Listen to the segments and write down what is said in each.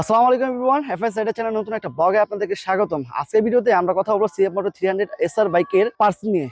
আসসালামু আলাইকুম everyone FS rider channel নতুন একটা ব্লগে আপনাদেরকে স্বাগতম। আজকের ভিডিওতে আমরা কথা বলব CF motor three hundred SR বাইকের পার্স নিয়ে।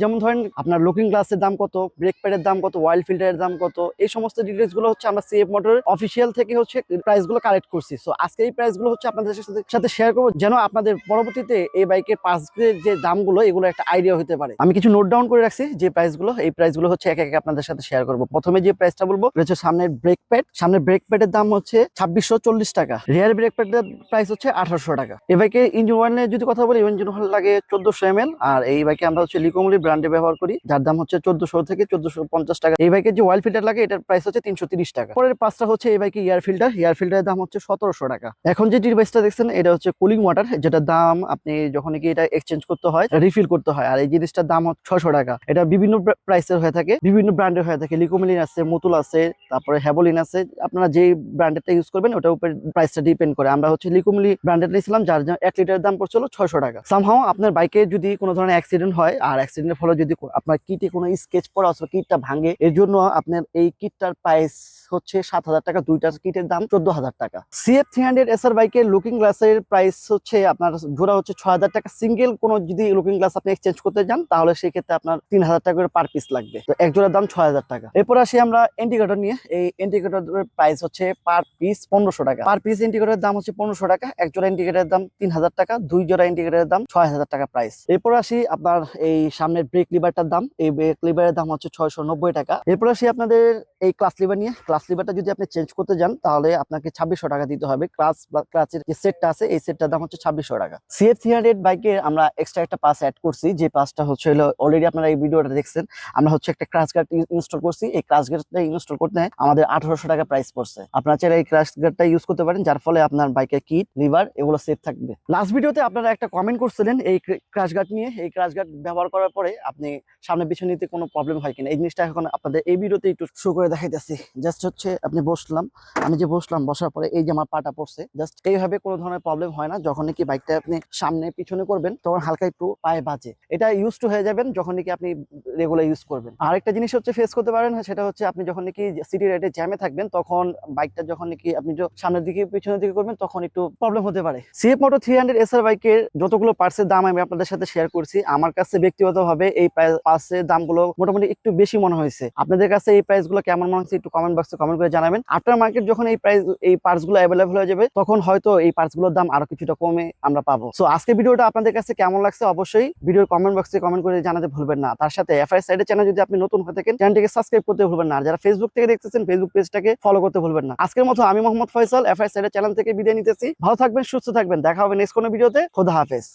যেমন ধরেন আপনার লুকিং গ্লাসের দাম কত ব্রেক প্যাডের দাম কত ওয়াইল ফিল্টারের দাম কত, এই সমস্ত ডিটেলসগুলো হচ্ছে আমরা সিএফ মোটর অফিসিয়াল থেকে হচ্ছে প্রাইসগুলো কালেক্ট করছি। সো আজকে এই প্রাইসগুলো হচ্ছে আপনাদের সাথে শেয়ার করব যেন আপনাদের পরবর্তীতে এই বাইকের পার্টসের যে দামগুলো, এগুলো একটা আইডিয়া হতে পারে। আমি কিছু নোট ডাউন করে রাখছি যে প্রাইসগুলো, এই প্রাইসগুলো হচ্ছে এক এক আপনাদের সাথে শেয়ার করব। প্রথমে যে প্রাইসটা বলব হচ্ছে সামনের ব্রেক প্যাড সামনের ব্রেক প্যাডের দাম হচ্ছে ছাব্বিশশো চল্লিশ টাকা। রিয়ার ব্রেক প্যাডের প্রাইস হচ্ছে আঠারোশো টাকা। এই বাইকে ইঞ্জিন ওয়ানের যদি কথা বলি ইঞ্জিন ওয়ান লাগে চোদ্দশো এম আর এই বাইকে আমরা হচ্ছে লিকোমলি ব্র্যান্ডে ব্যবহার করি, যার দাম হচ্ছে চোদ্দশো থেকে চোদ্দশো পঞ্চাশ টাকা। এই বাইকের যে ওয়াইল ফিল্টার লাগে, এটার প্রাইস হচ্ছে তিনশো তিরিশ টাকা। পরের পাঁচটা হচ্ছে এই বাইকে ইয়ার ফিল্টার ইয়ার ফিল্টারের দাম হচ্ছে সতেরোশো টাকা। এখন যে ডিভাইসটা দেখছেন, এটা হচ্ছে কুলিং ওয়াটার যেটার দাম আপনি যখন কি এটা এক্সচেঞ্জ করতে হয় রিফিল করতে হয়। আর এই জিনিসটার দাম ছশো টাকা। এটা বিভিন্ন প্রাইসের হয়ে থাকে, বিভিন্ন ব্র্যান্ডের হয়ে থাকে। লিকোমিলিন আছে, মুতুল আছে, তারপরে হ্যাভোলিন আছে। আপনারা যে ব্র্যান্ডেরটা ইউজ করবেন, ওটার উপর প্রাইসটা ডিপেন্ড করে। আমরা হচ্ছে লিকুমলি ব্র্যান্ডেড নিয়েছিলাম, যার এক লিটারের দাম পড়ছিল ছয়শো টাকা। সামহাও আপনার বাইকে যদি কোনো ধরনের অ্যাক্সিডেন্ট হয়, আর অ্যাক্সিডেন্টের ফলে যদি আপনার কিটে কোনো স্কেচ পড়া অথবা কিটটা ভাঙে এর জন্য আপনার এই কিটটার প্রাইস হচ্ছে সাত হাজার টাকা দুইটার কিটের দাম চোদ্দ হাজার টাকা CF three hundred S R বাইকের লুকিং গ্লাসের প্রাইস হচ্ছে আপনার, জোড়া হচ্ছে ছয় হাজার টাকা। সিঙ্গেল কোনো যদি লুকিং গ্লাস আপনি এক্সচেঞ্জ করতে যান তাহলে সেই ক্ষেত্রে আপনার তিন হাজার টাকা করে পার পিস লাগবে। তো এক জোড়ার দাম ছয় হাজার টাকা। এরপর আসি আমরা ইন্ডিকেটর নিয়ে। এই ইন্ডিকেটরের প্রাইস হচ্ছে পার পিস পনেরোশো টাকা। পার পিস ইন্ডিকেটরের দাম হচ্ছে পনেরোশো টাকা। এক জোড়া ইন্ডিকেটরের দাম তিন হাজার টাকা, দুই জোড়া ইন্ডিকেটরের দাম ছয় হাজার টাকা প্রাইস এরপর আসি আপনার এই সামনের ব্রেক লিভারটার দাম। এই ব্রেক লিভারের দাম হচ্ছে ছয়শো নব্বই টাকা। এরপর আসি আপনাদের এই ক্লাস লিভার নিয়ে। ক্লাস লিভারটা যদি আপনি চেঞ্জ করতে যান, তাহলে আপনাকে ছাব্বিশশো টাকা দিতে হবে। ক্লাস ক্লাসের যে সেটটা আছে, এই সেটটার দাম হচ্ছে ছাব্বিশশো টাকা। সিএফ থ্রি হান্ড্রেড বাইকে আমরা এক্সট্রা একটা পাস অ্যাড করছি, যে পাসটা হচ্ছে হলো অলরেডি আপনারা এই ভিডিওটা দেখছেন। আমরা হচ্ছে একটা ক্রাশ গার্ড ইনস্টল করছি। এই ক্রাশ গার্ডটা ইনস্টল করতে আমাদের আঠারোশো টাকা প্রাইস পড়ছে। আপনারা চাইলে এই ক্রাশ গার্ডটা ইউজ করতে পারেন, যার ফলে আপনার বাইকের কিট লিভার এগুলো সেফ থাকবে। লাস্ট ভিডিওতে আপনারা একটা কমেন্ট করছিলেন এই ক্রাশ গার্ড নিয়ে। এই ক্রাশ গার্ড ব্যবহার করার পরে আপনি সামনে পিছনে নিতে কোনো প্রবলেম হয় কিনা? এই জিনিসটা এখন আপনাদের এই ভিডিওতে একটু শো করে দেখাইতেছি। জাস্ট হচ্ছে আপনি বসলাম, আমি যে বসলাম, বসার পরে এই যে আমার পাটা পড়ছে জাস্ট এইভাবে কোনো ধরনের প্রবলেম হয় না যখন কি বাইকটা আপনি সামনে, পিছনে করবেন, তখন হালকা একটু পায়ে বাজে। এটা ইউজ টু হয়ে যাবেন যখন কি আপনি রেগুলার ইউজ করবেন। আরেকটা জিনিস হচ্ছে ফেস করতে পারেন, সেটা হচ্ছে আপনি যখন কি সিটি রাইডে জ্যামে থাকবেন, তখন বাইকটা যখন কি আপনি সামনের দিকে, পিছনের দিকে করবেন, তখন একটু প্রবলেম হতে পারে। CF moto three hundred SR বাইকের যতগুলো পার্টসের দাম আমি আপনাদের সাথে শেয়ার করছি, আমার কাছে ব্যক্তিগতভাবে এই পার্টসের দামগুলো মোটামুটি একটু বেশি মনে হয়েছে। আপনাদের কাছে এই প্রাইসগুলো কেমন মনে হচ্ছে একটু কমেন্ট বক্সে কমেন্ট করে জানাবেন। আফটার মার্কেট যখন এই প্রাইস এই পার্টসগুলো অ্যাভেলেবল হয়ে যাবে, তখন হয়তো এই পার্টসগুলোর দাম আরও কিছুটা কমে আমরা পাবো। সো আজকে ভিডিওটা আপনাদের কাছে কেমন লাগছে? অবশ্যই ভিডিওর কমেন্ট বক্সে কমেন্ট করে জানাতে ভুলবেন না। তার সাথে এফআই সাইডের চ্যানেল যদি আপনি নতুন হয়ে থাকেন চ্যানেলটিকে সাবস্ক্রাইব করতে ভুলবেন না। যারা ফেসবুক থেকে দেখতেছেন ফেসবুক পেজটাকে ফলো করতে ভুলবেন না। আজকের মতো আমি মোহাম্মদ ফয়সাল এফআই সাইডের চ্যানেল থেকে বিদায় নিতেছি। ভালো থাকবেন, সুস্থ থাকবেন। দেখা হবে নেক্সট কোনো ভিডিওতে খোদা হাফেজ।